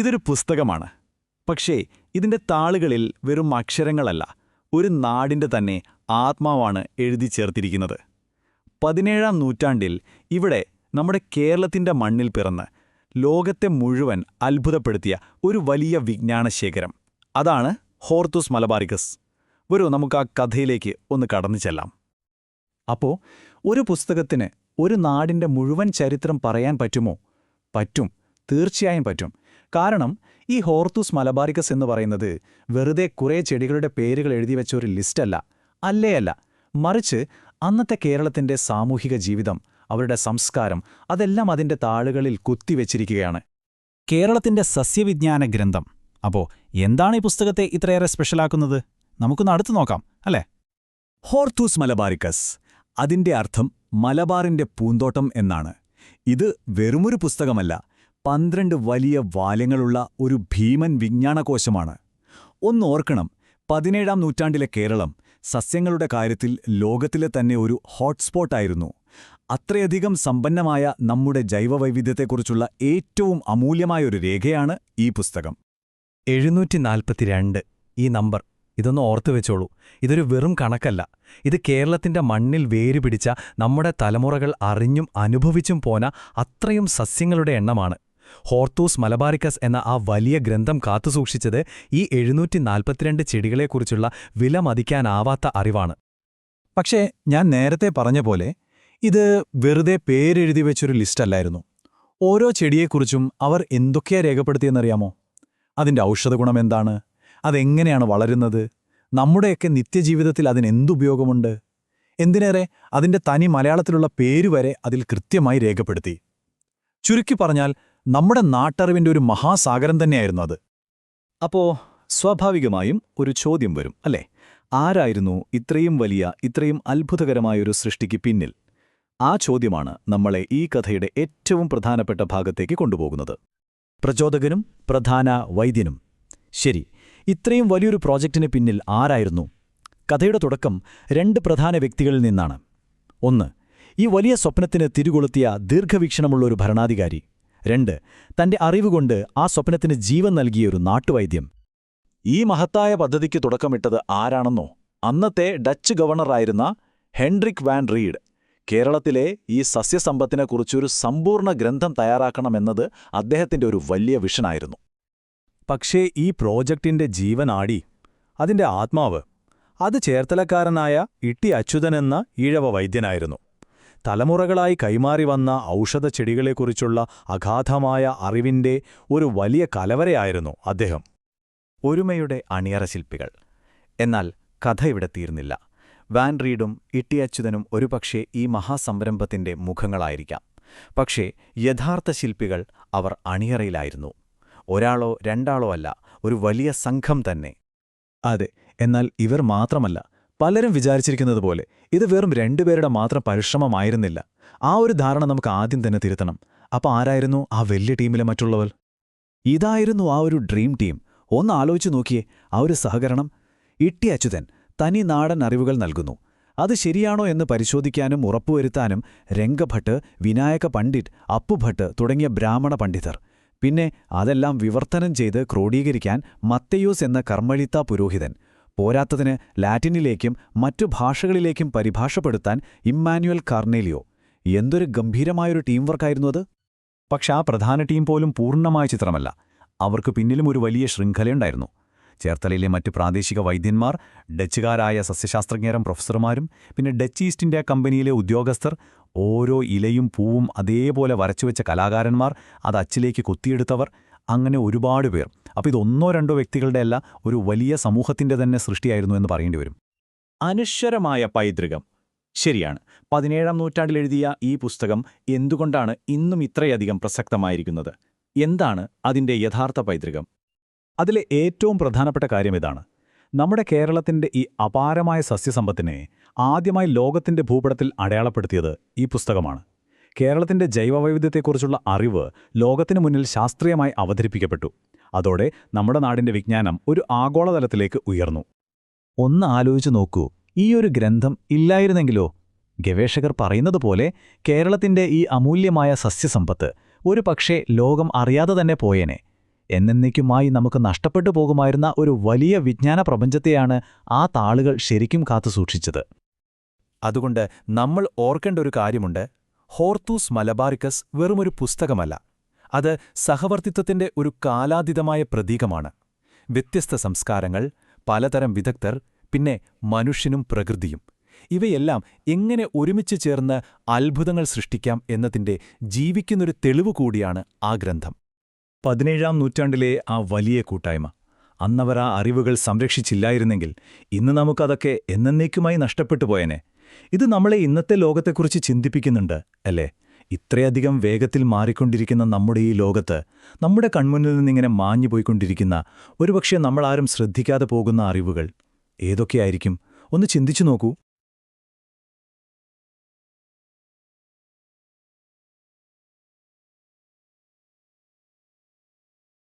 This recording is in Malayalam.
ഇതൊരു പുസ്തകമാണ്. പക്ഷേ ഇതിന്റെ താളുകളിൽ വെറും അക്ഷരങ്ങളല്ല ഒരു നാടിന്റെ തന്നെ ആത്മാവാണ് എഴുതി ചേർത്തിരിക്കുന്നത്. പതിനേഴാം നൂറ്റാണ്ടിൽ ഇവിടെ നമ്മുടെ കേരളത്തിന്റെ മണ്ണിൽ പിറന്ന് ലോകത്തെ മുഴുവൻ അത്ഭുതപ്പെടുത്തിയ ഒരു വലിയ വിജ്ഞാനശേഖരം. അതാണ് ഹോർത്തുസ് മലബാറിക്കസ്. വരൂ നമുക്ക് ആ കഥയിലേക്ക് ഒന്ന് കടന്നു ചെല്ലാം. അപ്പോ ഒരു പുസ്തകത്തിന് ഒരു നാടിന്റെ മുഴുവൻ ചരിത്രം പറയാൻ പറ്റുമോ? പറ്റും. തീർച്ചയായും പറ്റും. കാരണം ഈ ഹോർത്തൂസ് മലബാറിക്കസ് എന്ന് പറയുന്നത് വെറുതെ കുറേ ചെടികളുടെ പേരുകൾ എഴുതി വെച്ച ഒരു ലിസ്റ്റല്ല അല്ലേയല്ല മറിച്ച് അന്നത്തെ കേരളത്തിന്റെ സാമൂഹിക ജീവിതം അവരുടെ സംസ്കാരം അതെല്ലാം അതിന്റെ താളുകളിൽ കുത്തിവെച്ചിരിക്കുകയാണ് കേരളത്തിന്റെ സസ്യവിജ്ഞാന ഗ്രന്ഥം. അപ്പോ എന്താണ് ഈ പുസ്തകത്തെ ഇത്രയേറെ സ്പെഷ്യലാക്കുന്നത്? നമുക്കൊന്ന് അടുത്തു നോക്കാം അല്ലേ? ഹോർത്തൂസ് മലബാറിക്കസ് അതിന്റെ അർത്ഥം മലബാറിന്റെ പൂന്തോട്ടം എന്നാണ്. ഇത് വെറുമൊരു പുസ്തകമല്ല പന്ത്രണ്ട് വലിയ വാല്യങ്ങളുള്ള ഒരു ഭീമൻ വിജ്ഞാനകോശമാണ്. ഒന്നോർക്കണം പതിനേഴാം നൂറ്റാണ്ടിലെ കേരളം സസ്യങ്ങളുടെ കാര്യത്തിൽ ലോകത്തിലെ തന്നെ ഒരു ഹോട്ട്സ്പോട്ടായിരുന്നു അത്രയധികം സമ്പന്നമായ നമ്മുടെ ജൈവവൈവിധ്യത്തെക്കുറിച്ചുള്ള ഏറ്റവും അമൂല്യമായ ഒരു രേഖയാണ് ഈ പുസ്തകം. എഴുന്നൂറ്റി നാൽപ്പത്തിരണ്ട് ഈ നമ്പർ. ഇതൊന്ന് ഓർത്തു വെച്ചോളൂ. ഇതൊരു വെറും കണക്കല്ല. ഇത് കേരളത്തിന്റെ മണ്ണിൽ വേരുപിടിച്ച നമ്മുടെ തലമുറകൾ അറിഞ്ഞും അനുഭവിച്ചും പോന അത്രയും സസ്യങ്ങളുടെ എണ്ണമാണ്. ഹോർത്തൂസ് മലബാറിക്കസ് എന്ന ആ വലിയ ഗ്രന്ഥം കാത്തുസൂക്ഷിച്ചത് ഈ എഴുന്നൂറ്റി നാൽപ്പത്തിരണ്ട് ചെടികളെക്കുറിച്ചുള്ള വില മതിക്കാനാവാത്ത അറിവാണ്. പക്ഷേ ഞാൻ നേരത്തെ പറഞ്ഞ പോലെ ഇത് വെറുതെ പേരെഴുതി വെച്ചൊരു ലിസ്റ്റല്ലായിരുന്നു. ഓരോ ചെടിയെക്കുറിച്ചും അവർ എന്തൊക്കെയാ രേഖപ്പെടുത്തിയെന്നറിയാമോ? അതിന്റെ ഔഷധഗുണം എന്താണ്? അതെങ്ങനെയാണ് വളരുന്നത്? നമ്മുടെയൊക്കെ നിത്യജീവിതത്തിൽ അതിനെന്തുപയോഗമുണ്ട് എന്തിനേറെ അതിന്റെ തനി മലയാളത്തിലുള്ള പേരുവരെ അതിൽ കൃത്യമായി രേഖപ്പെടുത്തി. ചുരുക്കി പറഞ്ഞാൽ നമ്മുടെ നാട്ടറിവിന്റെ ഒരു മഹാസാഗരം തന്നെയായിരുന്നു അത്. അപ്പോ സ്വാഭാവികമായും ഒരു ചോദ്യം വരും അല്ലേ? ആരായിരുന്നു ഇത്രയും വലിയ ഇത്രയും അത്ഭുതകരമായൊരു സൃഷ്ടിക്ക് പിന്നിൽ? ആ ചോദ്യമാണ് നമ്മളെ ഈ കഥയുടെ ഏറ്റവും പ്രധാനപ്പെട്ട ഭാഗത്തേക്ക് കൊണ്ടുപോകുന്നത്. പ്രചോദകനും പ്രധാന വൈദ്യനും. ശരി ഇത്രയും വലിയൊരു പ്രോജക്റ്റിന് പിന്നിൽ ആരായിരുന്നു? കഥയുടെ തുടക്കം രണ്ട് പ്രധാന വ്യക്തികളിൽ നിന്നാണ്. ഒന്ന് ഈ വലിയ സ്വപ്നത്തിന് തിരികൊളുത്തിയ ദീർഘവീക്ഷണമുള്ള ഒരു ഭരണാധികാരി. രണ്ട് തന്റെ അറിവുകൊണ്ട് ആ സ്വപ്നത്തിന് ജീവൻ നൽകിയൊരു നാട്ടുവൈദ്യം. ഈ മഹത്തായ പദ്ധതിക്ക് തുടക്കമിട്ടത് ആരാണെന്നോ? അന്നത്തെ ഡച്ച് ഗവർണറായിരുന്ന ഹെൻറിക് വാൻ റീഡ്. കേരളത്തിലെ ഈ സസ്യസമ്പത്തിനെക്കുറിച്ചൊരു സമ്പൂർണ ഗ്രന്ഥം തയ്യാറാക്കണമെന്നത് അദ്ദേഹത്തിന്റെ ഒരു വലിയ വിഷനായിരുന്നു. പക്ഷേ ഈ പ്രോജക്റ്റിന്റെ ജീവനാടി അതിന്റെ ആത്മാവ് അത് ചേർത്തലക്കാരനായ ഇട്ടി അച്യുതനെന്ന ഈഴവ വൈദ്യനായിരുന്നു. തലമുറകളായി കൈമാറി വന്ന ഔഷധ ചെടികളെക്കുറിച്ചുള്ള അഗാധമായ അറിവിന്റെ ഒരു വലിയ കലവരയായിരുന്നു അദ്ദേഹം. ഒരുമയുടെ അണിയറ ശില്പികൾ. എന്നാൽ കഥ ഇവിടെ തീർന്നില്ല. വാൻ റീഡും ഇട്ടിയച്യുതനും ഒരുപക്ഷേ ഈ മഹാസംരംഭത്തിന്റെ മുഖങ്ങളായിരിക്കാം. പക്ഷേ യഥാർത്ഥ ശില്പികൾ അവർ അണിയറയിലായിരുന്നു. ഒരാളോ രണ്ടാളോ അല്ല ഒരു വലിയ സംഘം തന്നെ. അതെ എന്നാൽ ഇവർ മാത്രമല്ല. പലരും വിചാരിച്ചിരിക്കുന്നത് പോലെ ഇത് വെറും രണ്ടുപേരുടെ മാത്രം പരിശ്രമമായിരുന്നില്ല. ആ ഒരു ധാരണ നമുക്ക് ആദ്യം തന്നെ തിരുത്തണം. അപ്പൊ ആരായിരുന്നു ആ വലിയ ടീമിലെ മറ്റുള്ളവർ? ഇതായിരുന്നു ആ ഒരു ഡ്രീം ടീം. ഒന്ന് ആലോചിച്ചു നോക്കിയേ ആ ഒരു സഹകരണം. ഇട്ടി അച്യുതൻ തനി നാടൻ അറിവുകൾ നൽകുന്നു. അത് ശരിയാണോ എന്ന് പരിശോധിക്കാനും ഉറപ്പുവരുത്താനും രംഗഭട്ട് വിനായക പണ്ഡിറ്റ് അപ്പുഭട്ട് തുടങ്ങിയ ബ്രാഹ്മണ പണ്ഡിതർ. പിന്നെ അതെല്ലാം വിവർത്തനം ചെയ്ത് ക്രോഡീകരിക്കാൻ മത്തയൂസ് എന്ന കർമ്മഴിത്ത പുരോഹിതൻ. പോരാത്തതിന് ലാറ്റിനിലേക്കും മറ്റു ഭാഷകളിലേക്കും പരിഭാഷപ്പെടുത്താൻ ഇമ്മാനുവൽ കാർണേലിയോ എന്തൊരു ഗംഭീരമായൊരു ടീം വർക്കായിരുന്നു അത്. പക്ഷെ ആ പ്രധാന ടീം പോലും പൂർണമായ ചിത്രമല്ല. അവർക്ക് പിന്നിലും ഒരു വലിയ ശൃംഖലയുണ്ടായിരുന്നു. ചേർത്തലയിലെ മറ്റ് പ്രാദേശിക വൈദ്യന്മാർ ഡച്ചുകാരായ സസ്യശാസ്ത്രജ്ഞരും പ്രൊഫസർമാരും പിന്നെ ഡച്ച് ഈസ്റ്റ് ഇന്ത്യ കമ്പനിയിലെ ഉദ്യോഗസ്ഥർ ഓരോ ഇലയും പൂവും അതേപോലെ വരച്ചുവെച്ച കലാകാരന്മാർ അത് അച്ചിലേക്ക് കൊത്തിയെടുത്തവർ അങ്ങനെ ഒരുപാട് പേർ. അപ്പോൾ ഇതൊന്നോ രണ്ടോ വ്യക്തികളുടെ അല്ല ഒരു വലിയ സമൂഹത്തിന്റെ തന്നെ സൃഷ്ടിയായിരുന്നു എന്ന് പറയേണ്ടി വരും. അനശ്വരമായ പൈതൃകം. ശരിയാണ്. പതിനേഴാം നൂറ്റാണ്ടിൽ എഴുതിയ ഈ പുസ്തകം എന്തുകൊണ്ടാണ് ഇന്നും ഇത്രയധികം പ്രസക്തമായിരിക്കുന്നത്? എന്താണ് അതിന്റെ യഥാർത്ഥ പൈതൃകം? അതിലെ ഏറ്റവും പ്രധാനപ്പെട്ട കാര്യം ഇതാണ്. നമ്മുടെ കേരളത്തിന്റെ ഈ അപാരമായ സസ്യസമ്പത്തിനെ ആദ്യമായി ലോകത്തിന്റെ ഭൂപടത്തിൽ അടയാളപ്പെടുത്തിയത് ഈ പുസ്തകമാണ്. കേരളത്തിന്റെ ജൈവവൈവിധ്യത്തെക്കുറിച്ചുള്ള അറിവ് ലോകത്തിനു മുന്നിൽ ശാസ്ത്രീയമായി അവതരിപ്പിക്കപ്പെട്ടു. അതോടെ നമ്മുടെ നാടിന്റെ വിജ്ഞാനം ഒരു ആഗോളതലത്തിലേക്ക് ഉയർന്നു. ഒന്ന് ആലോചിച്ചു നോക്കൂ ഈ ഒരു ഗ്രന്ഥം ഇല്ലായിരുന്നെങ്കിലോ? ഗവേഷകർ പറയുന്നത് പോലെ കേരളത്തിന്റെ ഈ അമൂല്യമായ സസ്യസമ്പത്ത് ഒരു പക്ഷേ ലോകം അറിയാതെ തന്നെ പോയേനെ. എന്നേക്കുമായി നമുക്ക് നഷ്ടപ്പെട്ടു പോകുമായിരുന്ന ഒരു വലിയ വിജ്ഞാന പ്രപഞ്ചത്തെയാണ് ആ താളുകൾ ശരിക്കും കാത്തുസൂക്ഷിച്ചത്. അതുകൊണ്ട് നമ്മൾ ഓർക്കേണ്ട ഒരു കാര്യമുണ്ട്. ഹോർത്തൂസ് മലബാറിക്കസ് വെറുമൊരു പുസ്തകമല്ല. അത് സഹവർത്തിത്വത്തിന്റെ ഒരു കാലാതീതമായ പ്രതീകമാണ്. വ്യത്യസ്ത സംസ്കാരങ്ങൾ പലതരം വിദഗ്ധർ പിന്നെ മനുഷ്യനും പ്രകൃതിയും. ഇവയെല്ലാം എങ്ങനെ ഒരുമിച്ച് ചേർന്ന് അത്ഭുതങ്ങൾ സൃഷ്ടിക്കാം എന്നതിന്റെ ജീവിക്കുന്നൊരു തെളിവ് കൂടിയാണ് ആ ഗ്രന്ഥം. പതിനേഴാം നൂറ്റാണ്ടിലെ ആ വലിയ കൂട്ടായ്മ. അന്നവർ ആ അറിവുകൾ സംരക്ഷിച്ചില്ലായിരുന്നെങ്കിൽ ഇന്ന് നമുക്കതൊക്കെ എന്നേക്കുമായി നഷ്ടപ്പെട്ടു പോയേനെ. ഇത് നമ്മളെ ഇന്നത്തെ ലോകത്തെക്കുറിച്ച് ചിന്തിപ്പിക്കുന്നുണ്ട് അല്ലേ? ഇത്രയധികം വേഗത്തിൽ മാറിക്കൊണ്ടിരിക്കുന്ന നമ്മുടെ ഈ ലോകത്ത് നമ്മുടെ കൺമുന്നിൽ നിന്നിങ്ങനെ മാഞ്ഞു പോയിക്കൊണ്ടിരിക്കുന്ന ഒരുപക്ഷെ നമ്മളാരും ശ്രദ്ധിക്കാതെ പോകുന്ന അറിവുകൾ ഏതൊക്കെയായിരിക്കും? ഒന്ന് ചിന്തിച്ചു നോക്കൂ.